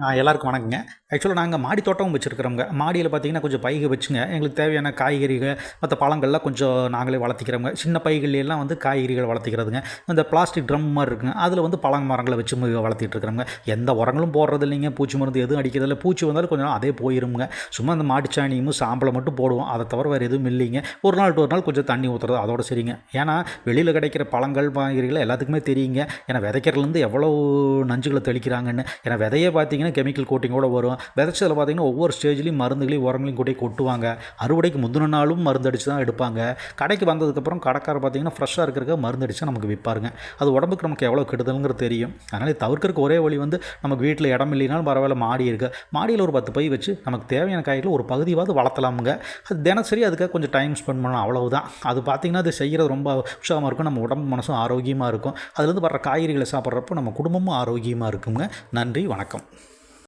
எல்லாருக்கும் வணக்கங்க. ஆக்சுவலாக நாங்கள் மாடி தோட்டமும் வச்சுருக்கிறோங்க மாடியில் பார்த்தீங்கன்னா கொஞ்சம் பைக வச்சுங்க. எங்களுக்கு தேவையான காய்கறிகள் மற்ற பழங்கள்லாம் கொஞ்சம் நாங்களே வளர்த்திக்கிறோங்க சின்ன பைகள்லாம் வந்து காய்கறிகள் வளர்த்திக்கிறதுங்க. இந்த பிளாஸ்டிக் ட்ரம் மாதிரி இருக்குங்க. அதில் வந்து பழங்க மரங்களை வச்சு மு- வளர்த்திட்டு இருக்கிறோங்க எந்த உரங்களும் போடுறது இல்லைங்க. பூச்சி மருந்து எதுவும் அடிக்கிறதில்ல பூச்சி வந்தாலும் கொஞ்சம் அதே போயிருங்க சும்மா அந்த மாட்டுச்சாணியும் சாம்பலை மட்டும் போடுவோம். அதை தவிர வேறு எதுவும் இல்லைங்க. ஒரு நாள் ஒரு நாள் கொஞ்சம் தண்ணி ஊற்றுறது அதோட சரிங்க. ஏன்னா வெளியில் கிடைக்கிற பழங்கள் காய்கறிகள் எல்லாத்துக்குமே தெரியுங்க. ஏன்னா விதைக்கிறதுலேருந்து எவ்வளோ நஞ்சுகளை தெளிக்கிறாங்கன்னு. ஏன்னா விதையே பார்த்தீங்கன்னா கெமிக்கல் கோட்டிங்கோடு வரும். விதைச்சதில் பார்த்தீங்கன்னா ஒவ்வொரு ஸ்டேஜ்லேயும் மருந்துகளையும் உரங்களையும் கூட்டி கொட்டுவாங்க. அறுவடைக்கு முந்தின நாளும் மருந்து அடித்து தான் எடுப்பாங்க. கடைக்கு வந்ததுக்கப்புறம் கடைக்காரர் பார்த்தீங்கன்னா ஃப்ரெஷ்ஷாக இருக்கிறக்க மருந்து அடித்து நமக்கு விற்பாருங்க. அது உடம்புக்கு நமக்கு எவ்வளோ கெடுதலுங்கிறது தெரியும். அதனால் தவிர்க்கிறதுக்கு ஒரே வழி வந்து நமக்கு வீட்டில் இடம் இல்லைனாலும் பரவாயில்ல மாடி இருக்குது மாடியில் ஒரு பத்து பை வச்சு நமக்கு தேவையான காய்கறிகள் ஒரு பகுதியாவது வளர்த்தலாமுங்க. அது தினசரி அதுக்காக கொஞ்சம் டைம் ஸ்பெண்ட் பண்ணலாம் அவ்வளவுதான். அது பார்த்திங்கன்னா அது செய்கிறது ரொம்ப உற்சாகமாக இருக்கும். நம்ம உடம்பு மனசும் ஆரோக்கியமாக இருக்கும். அதுலேருந்து வர்ற காய்கறிகளை சாப்பிட்றப்போ நம்ம குடும்பமும் ஆரோக்கியமாக இருக்குங்க. நன்றி வணக்கம்.